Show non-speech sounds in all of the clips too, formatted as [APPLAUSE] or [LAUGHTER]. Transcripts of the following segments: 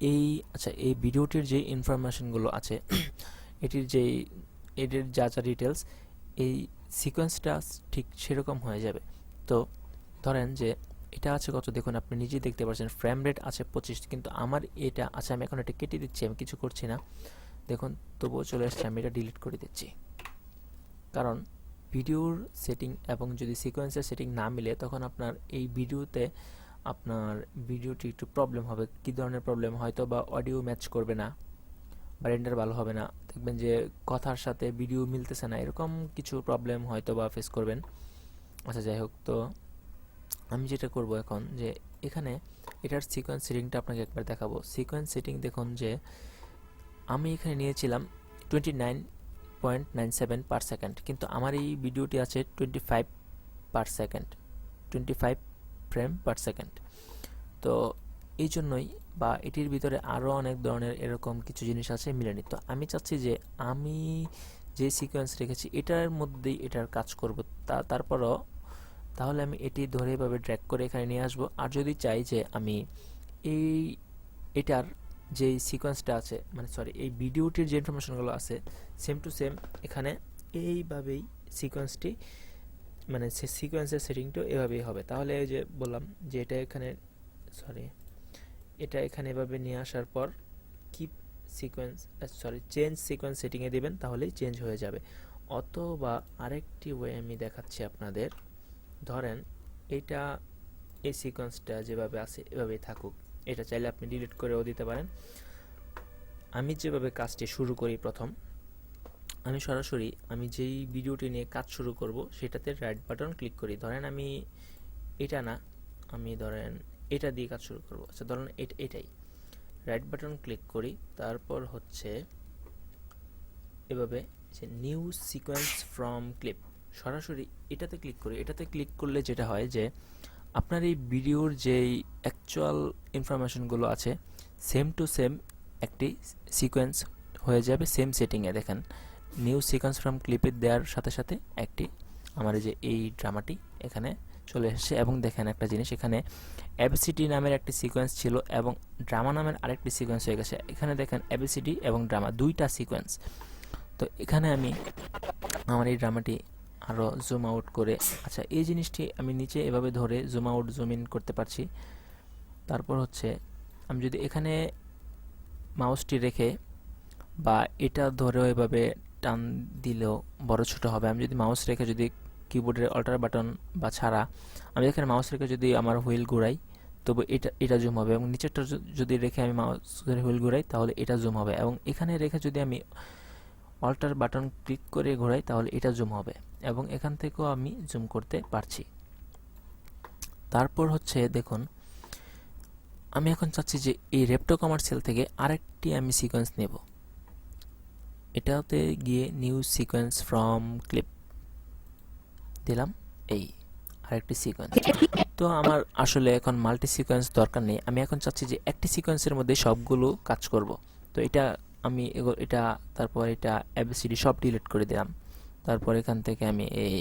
এই আচ্ছা এই ভিডিওটির যে ইনফরমেশনগুলো আছে, [CLEARS THROAT] এটির যে এটির যা যা ডিটেলস এই সিকোয়েন্সটা ঠিক সেরকম হয়ে যাবে। তো, ধরেন যে, এটা আছে কত? দেখুন, আপনি নিজেই দেখতে পাচ্ছেন ফ্রেম রেট আছে পঁচিশ, কিন্তু আমার এটা আছে, আমি এখন এটা কেটে দিচ্ছি, আমি কিছু করছি না। দেখুন, তবুও চলে আসছে, আমি এটা ডিলিট করে দিচ্ছি। কারণ ভিডিওর সেটিং এবং যদি সিকোয়েন্সের সেটিং না মিলে, তখন আপনার এই ভিডিওতে আপনার ভিডিওটি একটু প্রবলেম হবে। কী ধরনের প্রবলেম হয়তো বা অডিও ম্যাচ করবে না বা রেন্ডার ভালো হবে না। দেখবেন যে কথার সাথে ভিডিও মিলতেছে না। এরকম কিছু প্রবলেম হয়তো বা ফেস করবেন। আচ্ছা যাই হোক। তো আমি যেটা করব এখন যে এখানে এটার সিকোয়েন্স সেটিংটা আপনাকে একবার দেখাবো। সিকোয়েন্স সেটিং দেখুন যে আমি এখানে নিয়েছিলাম twenty nine point nine seven per second কিন্তু আমার এই ভিডিওটি আছে twenty five per second twenty five frame per second তো এই জন্যই বা এটির ভিতরে আরও অনেক ধরনের এরকম কিছু জিনিস আছে মিলেনি। তো আমি চাচ্ছি যে আমি যে সিকোয়েন্স রেখেছি, এটার মধ্যেই এটার কাজ করব। তা, তারপরও তাহলে আমি এটি ধরে এভাবে ড্র্যাগ করে এখানে নিয়ে আসব। আর যদি চাই যে আমি এই, এটার যে সিকোয়েন্সটা আছে মানে সরি এই ভিডিওটির যে ইনফরমেশনগুলো আছে সেম টু সেম এখানে এইভাবেই সিকোয়েন্সটি মানে সে সিকোয়েন্সের সেটিংটা এভাবেই হবে। তাহলে যে বললাম যে এটা এখানে সরি এটা এখানে এভাবে নিয়ে আসার পর keep sequence sorry change sequence সেটিংয়ে দেবেন, তাহলেই চেঞ্জ হয়ে যাবে। অথবা আরেকটি ওয়ে আমি দেখাচ্ছি আপনাদের। ধরেন এটা এই সিকোয়েন্সটা যেভাবে আছে, এভাবেই থাকুক। এটা চাইলে আপনি ডিলিট করেও দিতে পারেন। আমি যেভাবে কাজটি শুরু করি প্রথম আমি সরাসরি, আমি যেই ভিডিওটি নিয়ে কাজ শুরু করব, সেটাতে রাইট বাটন ক্লিক করি। ধরেন আমি এটা না, আমি ধরেন এটা দিয়ে কাজ শুরু করব। আচ্ছা ধরেন এটা, এটাই। রাইট বাটন ক্লিক করি, তারপর হচ্ছে এভাবে যে নিউ সিকোয়েন্স ফ্রম ক্লিপ সরাসরি এটাতে ক্লিক করি। এটাতে ক্লিক করলে যেটা হয় যে, আপনার এই ভিডিওর যেই অ্যাকচুয়াল ইনফরমেশনগুলো আছে সেম টু সেম একটি সিকোয়েন্স হয়ে যাবে সেম সেটিংয়ে দেখেন নিউ সিকোয়েন্স ফ্রম ক্লিপে দেওয়ার সাথে সাথে একটি আমার যে এই ড্রামাটি এখানে চলে এসেছে এবং দেখেন একটা জিনিস, এখানে এবিসিডি নামের একটি সিকোয়েন্স ছিল এবং ড্রামা নামের আরেকটি সিকোয়েন্স হয়ে গেছে। এখানে দেখেন এবিসিডি এবং ড্রামা দুইটা সিকোয়েন্স তো এখানে আমি আমার এই ড্রামাটি আরও জুম আউট করে আচ্ছা এই জিনিসটি আমি নিচে এভাবে ধরে জুম আউট জুম ইন করতে পারছি। তারপর হচ্ছে আমি যদি এখানে মাউসটি রেখে বা এটা ধরেও এভাবে টান দিলেও বড় ছোট হবে। আমি যদি মাউস রেখে যদি কিবোর্ডের অল্টার বাটন বা ছাড়া, আমি এখানে মাউস রেখে যদি আমার হুইল ঘুরাই, তবে এটা এটা জুম হবে এবং নিচেরটা যদি রেখে আমি মাউসের হুইল ঘুরাই, তাহলে এটা জুম হবে এবং এখানে রেখে যদি আমি অল্টার বাটন ক্লিক করে ঘোরাই, তাহলে এটা জুম হবে এবং এখান থেকেও আমি জুম করতে পারছি। তারপর হচ্ছে দেখুন, আমি এখন চাচ্ছি যে এই রেপটো কমার্সিয়াল থেকে আরেকটি আমি সিকোয়েন্স নেব। এটাতে গিয়ে নিউ সিকোয়েন্স ফ্রম ক্লিপ দিলাম, এই আরেকটি সিকোয়েন্স তো আমার আসলে এখন মাল্টি সিকোয়েন্স দরকার নেই। আমি এখন চাচ্ছি যে একটি সিকোয়েন্সের মধ্যে সবগুলো কাজ করব। তো এটা আমি এটা, তারপর এটা এবিসিডি সব ডিলিট করে দিলাম। তারপর এখান থেকে আমি এই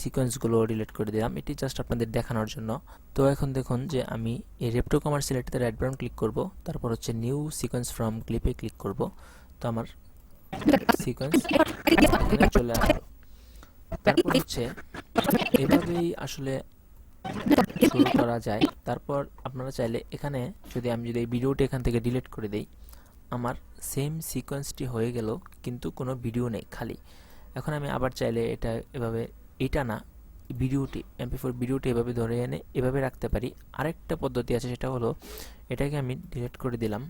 সিকোয়েন্সগুলো ডিলিট করে দিলাম। এটি জাস্ট আপনাদের দেখানোর জন্য। তো এখন দেখুন যে আমি এই রেপটো কমার্সিয়াল এটাতে রাইট বাটন ক্লিক করব। তারপর হচ্ছে নিউ সিকোয়েন্স ফ্রম ক্লিপে ক্লিক করব। তো আমার সিকোয়েন্স চলে আসলো তারপর হচ্ছে, এভাবেই আসলে শুরু করা যায়। তারপর আপনারা চাইলে এখানে যদি আমি যদি এই ভিডিওটি এখান থেকে ডিলিট করে দেই, আমার সেম সিকোয়েন্সটি হয়ে গেল, কিন্তু কোনো ভিডিও নেই, খালি। এখন আমি আবার চাইলে এটা এভাবে, এটা না, ভিডিওটি এমপি ফোর ভিডিওটি এভাবে ধরে এনে এভাবে রাখতে পারি। আরেকটা পদ্ধতি আছে, সেটা হলো, এটাকে আমি ডিলিট করে দিলাম।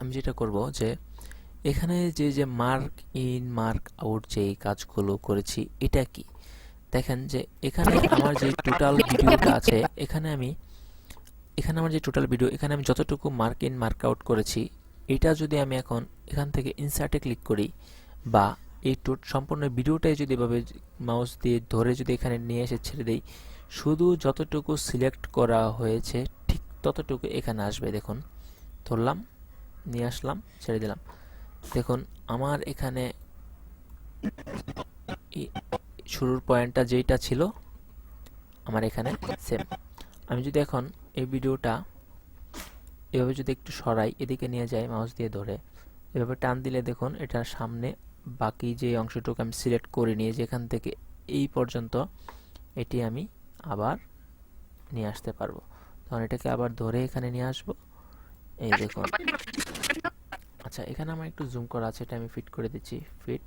আমি যেটা করব যে, এখানে যে যে মার্ক ইন মার্ক আউট যে কাজগুলো করেছি, এটা কি? দেখেন যে, এখানে আমার যে টোটাল ভিডিওটা আছে, এখানে আমি, এখানে আমার যে টোটাল ভিডিও এখানে আমি যতটুকু মার্ক ইন মার্ক আউট করেছি, এটা যদি আমি এখন এখান থেকে ইনসার্টে ক্লিক করি, বা এই সম্পূর্ণ ভিডিওটাই যদি এভাবে মাউস দিয়ে ধরে যদি এখানে নিয়ে এসে ছেড়ে দেই, শুধু যতটুকু সিলেক্ট করা হয়েছে, ঠিক ততটুকু এখানে আসবে। দেখুন, ধরলাম। নিয়ে আসলাম, ছেড়ে দিলাম। দেখুন, আমার এখানে শুরুর পয়েন্টটা যেইটা ছিল, আমার এখানে সেম আমি যদি এখন এই ভিডিওটা এভাবে যদি একটু সরাই, এদিকে নিয়ে যাই মাউস দিয়ে ধরে, এভাবে টান দিলে দেখুন, এটার সামনে বাকি যে অংশটুকু আমি সিলেক্ট করে নিয়ে, যেখান থেকে এই পর্যন্ত এটি আমি আবার নিয়ে আসতে পারব। তখন এটাকে আবার ধরে এখানে নিয়ে আসব। এই দেখুন। আচ্ছা এখানে আমার একটু জুম করা আছে এটা আমি ফিট করে দিচ্ছি ফিট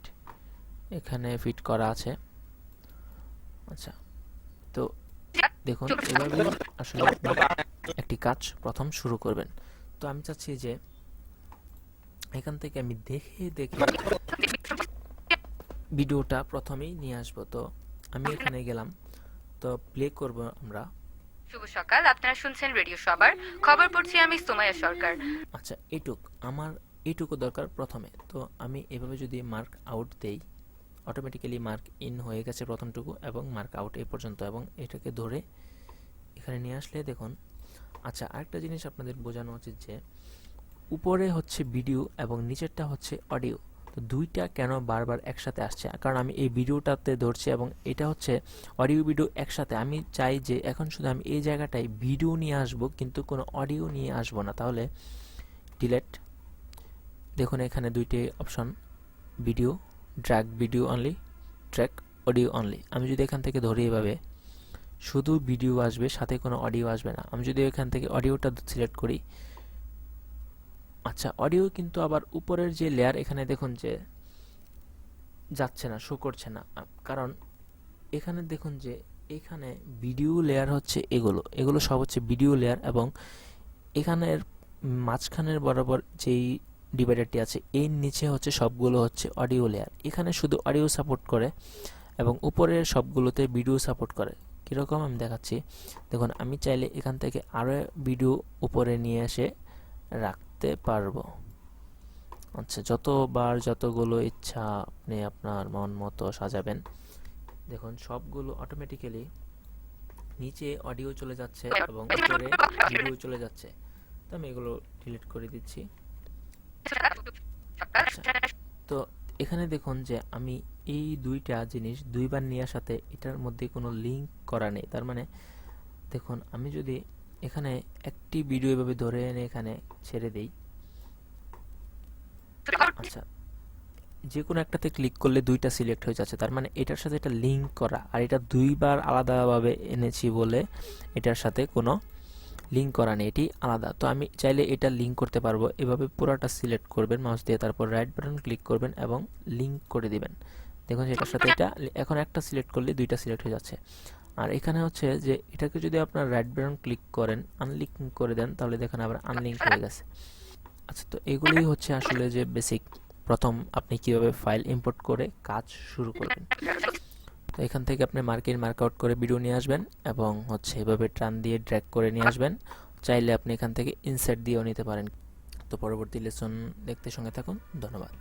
এখানে ফিট করা আছে। আচ্ছা তো দেখুন এভাবে আসলে একটি কাজ প্রথম শুরু করবেন। তো আমি চাচ্ছি যে এখান থেকে আমি দেখে দেখে ভিডিওটা প্রথমেই নিয়ে আসব। তো আমি এখানে গেলাম তো প্লে করব আমরা। শুভ সকাল আপনারা শুনছেন রেডিও সবার। খবর পড়ছি আমি সুমাইয়া সরকার। আচ্ছা এইটুক আমার এইটুকু দরকার প্রথমে। তো আমি এভাবে যদি মার্ক আউট দেই অটোমেটিক্যালি মার্ক ইন হয়ে গেছে প্রথমটুকু এবং মার্ক আউট এই পর্যন্ত এবং এটাকে ধরে এখানে নিয়ে আসলে দেখুন। আচ্ছা আরেকটা জিনিস আপনাদের বোঝানো উচিত যে, উপরে হচ্ছে ভিডিও এবং নিচেরটা হচ্ছে অডিও তো দুইটা কেন বারবার একসাথে আসছে? কারণ আমি এই ভিডিওটাতে ধরছি এবং এটা হচ্ছে অডিও ভিডিও একসাথে। আমি চাই যে এখন শুধু আমি এই জায়গাটায় ভিডিও নিয়ে আসব, কিন্তু কোনো অডিও নিয়ে আসব না। তাহলে ডিলেট দেখুন এখানে দুইটি option video drag video only track audio only আমি যদি এখান থেকে ধরি এভাবে, শুধু ভিডিও আসবে, সাথে কোনো অডিও আসবে না। আমি যদি এখান থেকে অডিওটা সিলেক্ট করি আচ্ছা অডিও কিন্তু আবার উপরের যে লেয়ার এখানে দেখুন যে যাচ্ছে না শো করছে না। কারণ এখানে দেখুন যে এখানে ভিডিও লেয়ার হচ্ছে এগুলো। এগুলো সব হচ্ছে ভিডিও লেয়ার এবং এখানের মাঝখানের বরাবর যেই ডিভাইডারটি আছে। এর নিচে হচ্ছে সবগুলো হচ্ছে অডিও লেয়ার এখানে শুধু অডিও সাপোর্ট করে এবং উপরের সবগুলোতে ভিডিও সাপোর্ট করে। কীরকম আমি দেখাচ্ছি? দেখুন, আমি চাইলে এখান থেকে আরও ভিডিও উপরে নিয়ে এসে রাখতে পারব। আচ্ছা যতবার যতগুলো ইচ্ছা আপনি আপনার মন মতো সাজাবেন। দেখুন, সবগুলো অটোমেটিক্যালি নিচে অডিও চলে যাচ্ছে এবং উপরে ভিডিও চলে যাচ্ছে। তো আমি এগুলো ডিলিট করে দিচ্ছি। তো এখানে দেখুন যে আমি এই দুইটা জিনিস দুইবার নেওয়ার সাথে এটার মধ্যে কোনো লিংক করা নেই। তার মানে দেখুন, আমি যদি এখানে একটি ভিডিও এভাবে ধরে এনে এখানে ছেড়ে দেই। আচ্ছা যে কোনো একটাতে ক্লিক করলে দুইটা সিলেক্ট হয়ে যাচ্ছে। তার মানে এটার সাথে এটা লিংক করা। আর এটা দুইবার আলাদাভাবে এনেছি বলে এটার সাথে কোনো লিংক করা নেই, এটি আলাদা। তো আমি চাইলে এটা লিংক করতে পারব। এভাবে পুরোটা সিলেক্ট করবেন মাউস দিয়ে তারপর রাইট বাটন ক্লিক করবেন এবং লিংক করে দিবেন। দেখুন এটার সাথে এটা, এখন একটা সিলেক্ট করলে দুইটা সিলেক্ট হয়ে যাচ্ছে। আর এখানে হচ্ছে যে এটাকে যদি আপনার রাইট বাটন ক্লিক করেন আনলিঙ্ক করে দেন, তাহলে দেখেন আবার আনলিঙ্ক হয়ে গেছে। আচ্ছা তো এগুলোই হচ্ছে আসলে যে বেসিক প্রথম আপনি কীভাবে ফাইল ইম্পোর্ট করে কাজ শুরু করবেন। তো এখান থেকে আপনি মার্কিন মার্ক আউট করে ভিডিও নিয়ে আসবেন এবং হচ্ছে এভাবে ট্রান দিয়ে ড্র্যাগ করে নিয়ে আসবেন। চাইলে আপনি এখান থেকে ইনসার্ট দিয়েও নিতে পারেন। তো পরবর্তী লেসন দেখতে সঙ্গে থাকুন। ধন্যবাদ।